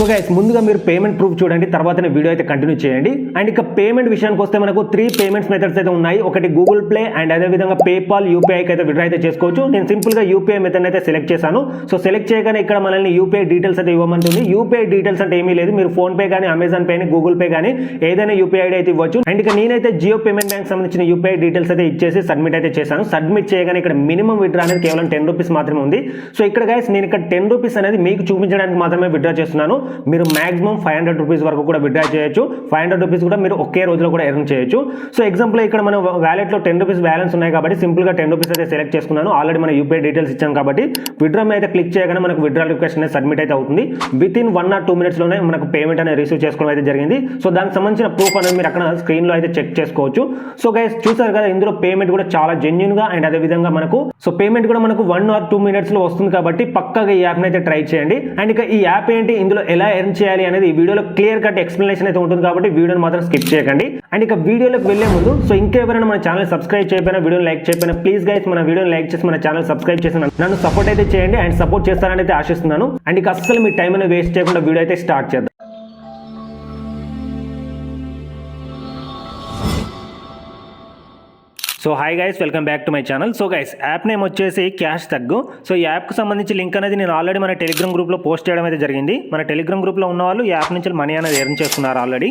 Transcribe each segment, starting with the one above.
So guys ముందుగా మీరు payment proof చూడండి తర్వాతనే వీడియో అయితే కంటిన్యూ చేయండి. అండ్ ఇక పేమెంట్ విషయానికి వస్తే మనకు త్రీ పేమెంట్స్ మెథడ్స్ అయితే ఉన్నాయి. ఒకటి గూగుల్ ప్లే అండ్ అదే విధంగా పేపాల్ యూపీఐకి అయితే విడ్రా అయితే చేసుకోవచ్చు. నేను సింపుల్గా యూపీఐ మెథడ్ అయితే సెలెక్ట్ చేశాను. సో సెలెక్ట్ చేయగానే ఇక్కడ మనల్ని యూపీఐ డీటెయిల్స్ అయితే ఇవ్వమంటుంది. యూపీఐ డీటెయిల్స్ అంటే ఏమీ లేదు. మీరు ఫోన్ పే కానీ అమెజాన్ పే గూగుల్ పే కానీ ఏదైనా యూపీఐ ఐడి అయితే ఇవ్వచ్చు. అండ్ ఇక నేనైతే జియో పేమెంట్ బ్యాంక్ సంబంధించిన యూపీఐ డీటెయిల్స్ అయితే ఇచ్చేసి సబ్మిట్ అయితే చేశాను. సబ్మిట్ చేయగానే ఇక్కడ మినిమం విడ్రా అనేది కేవలం టెన్ రూపీస్ మాత్రమే ఉంది. సో ఇక్కడ గైస్ నేను ఇక్కడ టెన్ రూపీస్ అనేది మీకు చూపించడానికి మాత్రమే విడ్రా చేస్తున్నాను. మీరు మాక్సిమం ఫైవ్ హండ్రెడ్ రూపీస్ వరకు కూడా విడ్రా చేయొచ్చు. ఫైవ్ హండ్రెడ్ రూపీస్ కూడా మీరు ఒకే రోజులో కూడా ఎర్న్ చేయొచ్చు. సో ఎగ్జాంపుల్ ఇక్కడ మనం వ్యాలెట్లో టెన్ రూపీస్ బ్యాలెన్స్ ఉన్నాయి కాబట్టి సింపుల్గా టెన్ రూపీస్ అయితే సెలెక్ట్ చేసుకున్నాను. ఆల్రెడీ మన యూపీఐ డీటెయిల్స్ ఇచ్చాం కాబట్టి విడ్రా మీద అయితే క్లిక్ చేయగానే మనకు విడ్రా రిక్వెస్ట్ అనేది సబ్మిట్ అయితే అవుతుంది. Within one or two మినిట్స్లోనే మనకు పేమెంట్ అనేది రిసీవ్ చేసుకోవడం అయితే జరిగింది. సో దానికి సంబంధించిన ప్రూఫ్ అనేది మీరు అక్కడ స్క్రీన్లో అయితే చెక్ చేసుకోవచ్చు. సో గైస్ చూసారు కదా ఇందులో పేమెంట్ కూడా చాలా జెన్యున్గా అండ్ అదే విధంగా మనకు సో పేమెంట్ కూడా మనకు వన్ ఆర్ టూ మినిట్స్లో వస్తుంది కాబట్టి పక్కగా ఈ యాప్ అయితే ట్రై చేయండి. అండ్ ఇక ఈ యాప్ ఏంటి? ఇందులో ఎలా ఎర్న్ చేయాలి అనేది ఈ వీడియోలో క్లియర్ కట్ ఎక్స్ప్లెనేషన్ అయితే ఉంటుంది కాబట్టి వీడియోని మాత్రం స్కిప్ చేయకండి. అండ్ ఇక వీడియోలోకి వెళ్ళే ముందు సో ఇంకెవరైనా మన ఛానల్ సబ్స్క్రైబ్ చేయకపోయినా వీడియోని లైక్ చేయకపోయినా ప్లీజ్ గైస్ మన వీడియోని లైక్ చేసి మన ఛానల్ సబ్స్క్రైబ్ చేసి నన్ను సపోర్ట్ అయితే చేయండి అండ్ సపోర్ట్ చేస్తారని అయితే ఆశిస్తున్నాను. అండ్ ఇక అస్సలు మీ టైం అనేది వేస్ట్ చేయకుండా వీడియో అయితే స్టార్ట్ చేద్దాం. So hi guys welcome back to my channel so guys app name వచ్చేసి క్యాష్ తగ్గు సో ఈ యాప్కి సంబంధించి లింక్ అనేది నేను ఆల్రెడీ మన టెలిగ్రామ్ గ్రూప్లో పోస్ట్ చేయడం అయితే జరిగింది. మన టెలిగ్రామ్ గ్రూప్లో ఉన్న వాళ్ళు ఈ యాప్ నుంచి మనీ అనేది ఎర్న్ చేస్తున్నారు ఆల్రెడీ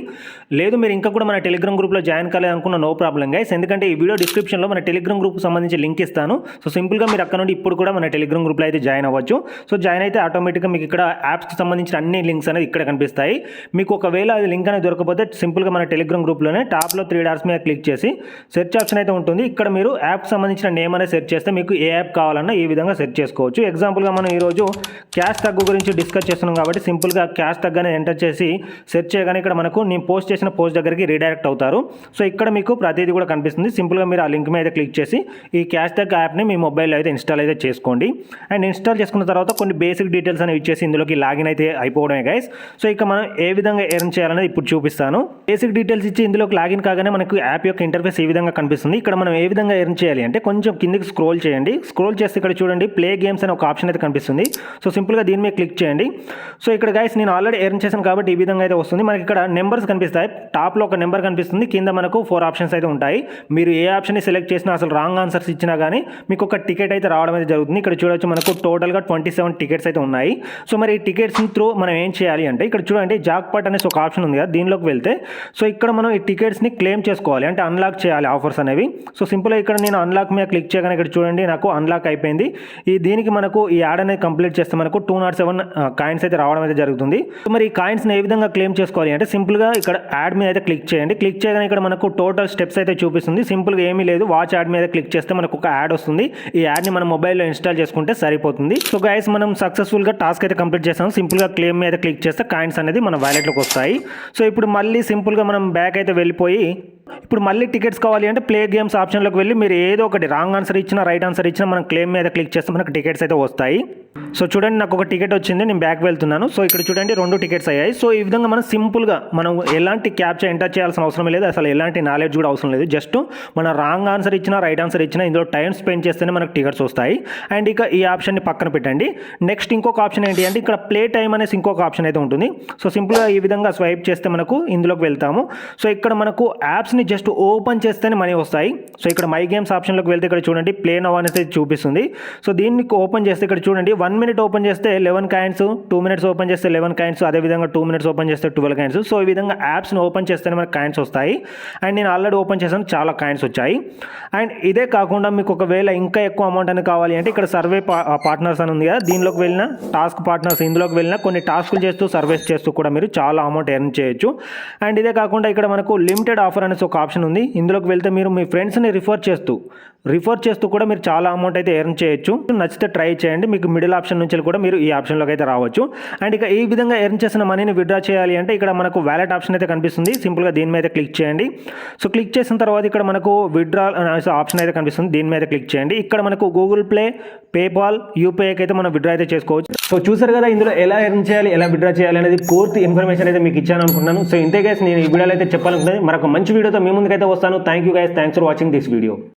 లేదు మీరు ఇంకా కూడా మన టెలిగ్రామ్ గ్రూప్లో జాయిన్ కాలేదు అనుకున్న నో ప్రాబ్లం గైస్ ఎందుకంటే ఈ వీడియో డిస్క్రిప్షన్లో మన టెలిగ్రామ్ గ్రూప్ సంబంధించి లింక్ ఇస్తాను. సో సింపుల్గా మీరు అక్కడ నుండి ఇప్పుడు కూడా మన టెలిగ్రామ్ గ్రూప్లో అయితే జాయిన్ అవ్వచ్చు. సో జాయిన్ అయితే ఆటోమేటిక్గా మీకు ఇక్కడ యాప్స్కి సంబంధించిన అన్ని లింక్స్ అనేది ఇక్కడ కనిపిస్తాయి. మీకు ఒకవేళ అది లింక్ అనేది దొరకకపోతే సింపుల్గా మన టెలిగ్రామ్ గ్రూప్లోనే టాప్లో త్రీ డార్స్ మీద క్లిక్ చేసి సెర్చ్ ఆప్షన్ అయితే ఉంటుంది. ఇక్కడ మీరు యాప్ సంబంధించిన నేమ్ అనేది సెర్చ్ చేస్తే మీకు ఏ యాప్ కావాలన్నా ఈ విధంగా సెర్చ్ చేసుకోవచ్చు. ఎగ్జాంపుల్గా మనం ఈరోజు క్యాష్ తగ్గు గురించి డిస్కస్ చేస్తున్నాం కాబట్టి సింపుల్గా క్యాష్ తగ్గు ఎంటర్ చేసి సెర్చ్ చేయగానే ఇక్కడ మనకు నేను పోస్ట్ చేసిన పోస్ట్ దగ్గరికి రీడైరెక్ట్ అవుతారు. సో ఇక్కడ మీకు ప్రతిదీ కూడా కనిపిస్తుంది. సింపుల్గా మీరు ఆ లింక్ మీద క్లిక్ చేసి ఈ క్యాష్ తగ్గ యాప్ని మీ మొబైల్లో అయితే ఇన్స్టాల్ అయితే చేసుకోండి. అండ్ ఇన్స్టాల్ చేసుకున్న తర్వాత కొన్ని బేసిక్ డీటెయిల్స్ అనేవి ఇచ్చేసి ఇందులోకి లాగిన్ అయితే అయిపోవడమే గైస్ సో ఇక మనం ఏ విధంగా ఎర్న్ చేయాలనేది ఇప్పుడు చూపిస్తాను. బేసిక్ డీటెయిల్స్ ఇచ్చి ఇందులోకి లాగిన్ కాగానే మనకు యాప్ యొక్క ఇంటర్ఫేస్ ఈ విధంగా కనిపిస్తుంది. ఇక్కడ మనం ఏ విధంగా ఎర్న్ చేయాలి అంటే కొంచెం కిందికి స్క్రోల్ చేయండి. స్క్రోల్ చేస్తే ఇక్కడ చూడండి ప్లే గేమ్స్ అనే ఒక ఆప్షన్ అయితే కనిపిస్తుంది. సో సింపుల్గా దీని మీద క్లిక్ చేయండి. సో ఇక్కడ గైస్ నేను ఆల్రెడీ ఎర్న్ చేశాను కాబట్టి ఈ విధంగా అయితే వస్తుంది. మనకి ఇక్కడ నెంబర్స్ కనిపిస్తాయి. టాప్లో ఒక నెంబర్ కనిపిస్తుంది. కింద మనకు ఫోర్ ఆప్షన్స్ అయితే ఉంటాయి. మీరు ఏ ఆప్షన్ని సెలెక్ట్ చేసినా అసలు రాంగ్ ఆన్సర్స్ ఇచ్చినా కానీ మీకు ఒక టికెట్ అయితే రావడం అయితే జరుగుతుంది. ఇక్కడ చూడొచ్చు మనకు టోటల్గా ట్వంటీ సెవెన్ టికెట్స్ అయితే ఉన్నాయి. సో మరి ఈ టికెట్స్ త్రూ మనం ఏం చేయాలి అంటే ఇక్కడ చూడండి జాక్పాట్ అనేసి ఒక ఆప్షన్ ఉంది కదా దీనిలోకి వెళ్తే. సో ఇక్కడ మనం ఈ టికెట్స్ని క్లెయిమ్ చేసుకోవాలి. అంటే అన్లాక్ చేయాలి ఆఫర్స్ అనేవి. సో సింపుల్గా ఇక్కడ నేను అన్లాక్ మీద క్లిక్ చేయగానే ఇక్కడ చూడండి నాకు అన్లాక్ అయిపోయింది. ఈ దీనికి మనకు ఈ యాడ్ అనేది కంప్లీట్ చేస్తే మనకు టూ నాట్ సెవెన్ కాయిన్స్ అయితే రావడం అయితే జరుగుతుంది. సో మరి ఈ కాయిన్స్ని ఏ విధంగా క్లెయిమ్ చేసుకోవాలి అంటే సింపుల్గా ఇక్కడ యాడ్ మీద అయితే క్లిక్ చేయండి. క్లిక్ చేయగానే ఇక్కడ మనకు టోటల్ స్టెప్స్ అయితే చూపిస్తుంది. సింపుల్గా ఏమీ లేదు వాచ్ యాడ్ మీద క్లిక్ చేస్తే మనకు ఒక యాడ్ వస్తుంది. ఈ యాడ్ని మన మొబైల్లో ఇన్స్టాల్ చేసుకుంటే సరిపోతుంది. సో గైస్ మనం సక్సెస్ఫుల్గా టాస్క్ అయితే కంప్లీట్ చేస్తాం సింపుల్గా క్లెయిమ్ మీద క్లిక్ చేస్తే కాయిన్స్ అనేది మన వ్యాలెట్లోకి వస్తాయి. సో ఇప్పుడు మళ్ళీ సింపుల్గా మనం బ్యాక్ అయితే వెళ్ళిపోయి ఇప్పుడు మళ్ళీ టికెట్స్ కావాలి అంటే ప్లే గేమ్స్ ఆప్షన్లోకి వెళ్ళి మీరు ఏదో ఒకటి రాంగ్ ఆన్సర్ ఇచ్చినా రైట్ ఆన్సర్ ఇచ్చినా మనం క్లెయిమ్ మీద క్లిక్ చేస్తే మనకు టికెట్స్ అయితే వస్తాయి. సో చూడండి నాకు ఒక టికెట్ వచ్చింది నేను బ్యాక్ వెళ్తున్నాను. సో ఇక్కడ చూడండి రెండు టికెట్స్ అయ్యాయి. సో ఈ విధంగా మనం సింపుల్గా మనం ఎలాంటి క్యాప్చర్ ఎంటర్ చేయాల్సిన అవసరం లేదు. అసలు ఎలాంటి నాలెడ్జ్ కూడా అవసరం లేదు. జస్ట్ మన రాంగ్ ఆన్సర్ ఇచ్చినా రైట్ ఆన్సర్ ఇచ్చినా ఇందులో టైం స్పెండ్ చేస్తేనే మనకు టికెట్స్ వస్తాయి. అండ్ ఇక ఈ ఆప్షన్ని పక్కన పెట్టండి. నెక్స్ట్ ఇంకొక ఆప్షన్ ఏంటి అంటే ఇక్కడ ప్లే టైం అనేసి ఇంకొక ఆప్షన్ అయితే ఉంటుంది. సో సింపుల్గా ఈ విధంగా స్వైప్ చేస్తే మనకు ఇందులోకి వెళ్తాము. సో ఇక్కడ మనకు యాప్స్ని జస్ట్ ఓపెన్ చేస్తేనే మనీ వస్తాయి. సో ఇక్కడ మై గేమ్స్ ఆప్షన్లోకి వెళ్తే ఇక్కడ చూడండి ప్లే నవ్ అనేది చూపిస్తుంది. సో దీన్ని ఓపెన్ చేస్తే ఇక్కడ చూడండి వన్ మినిట్ ఓపెన్ చేస్తే eleven coins two minutes open చేస్తే లెవెన్ కాయిన్స్ అదేవిధంగా టూ మినిట్స్ ఓపెన్ చేస్తే ట్వెల్వ్ కాయిన్స్. సో ఈ విధంగా యాప్స్ని ఓపెన్ చేస్తేనే మనకు కాయిన్స్ వస్తాయి. అండ్ నేను ఆల్రెడీ ఓపెన్ చేసాను చాలా కాయిన్స్ వచ్చాయి. అండ్ ఇదే కాకుండా మీకు ఒకవేళ ఇంకా ఎక్కువ అమౌంట్ అని కావాలి అంటే ఇక్కడ సర్వే పార్ట్నర్స్ అని ఉంది కదా దీనిలోకి వెళ్ళిన టాస్క్ పార్ట్నర్స్ ఇందులోకి వెళ్ళిన కొన్ని టాస్క్లు చేస్తూ సర్వేస్ చేస్తూ కూడా మీరు చాలా అమౌంట్ ఎర్న్ చేయొచ్చు. అండ్ ఇదే కాకుండా ఇక్కడ మనకు లిమిటెడ్ ఆఫర్ అనేసి ఒక ఆప్షన్ ఉంది. ఇందులోకి వెళ్తే మీరు మీ ఫ్రెండ్స్ని రిఫర్ చేస్తూ రిఫర్ చేస్తూ కూడా మీరు చాలా అమౌంట్ అయితే ఎర్న్ చేయొచ్చు. నచ్చితే ట్రై చేయండి. మీకు మిడిల్ ఆప్షన్ నుంచి కూడా మీరు ఈ ఆప్షన్లోకి అయితే రావచ్చు. అండ్ ఇక ఈ విధంగా ఎర్న్ చేసిన మనీని విత్డ్రా చేయాలి అంటే ఇక్కడ మనకు వ్యాలెట్ ఆప్షన్ అయితే కనిపిస్తుంది. సింపుల్గా దీని మీద క్లిక్ చేయండి. సో క్లిక్ చేసిన తర్వాత ఇక్కడ మనకు విత్డ్రా ఆప్షన్ uh, అయితే కనిపిస్తుంది. దీని మీద క్లిక్ చేయండి. ఇక్కడ మనకు గూగుల్ ప్లే పేపాల్ యూపీఐకి అయితే మనం విత్డ్రా అయితే చేసుకోవచ్చు. సో చూసారు కదా ఇందులో ఎలా ఎర్న్ చేయాలి ఎలా విత్డ్రా చేయాలి అనేది పూర్తి ఇన్ఫర్మేషన్ అయితే మీకు ఇచ్చాను అనుకుంటున్నాను. సో ఇంతే గైస్ నేను ఈ వీడియోలో అయితే చెప్పాలనుకున్నది మరొక మంచి వీడియోతో మీ ముందుకైతే వస్తాను. Thank you guys thanks for watching this video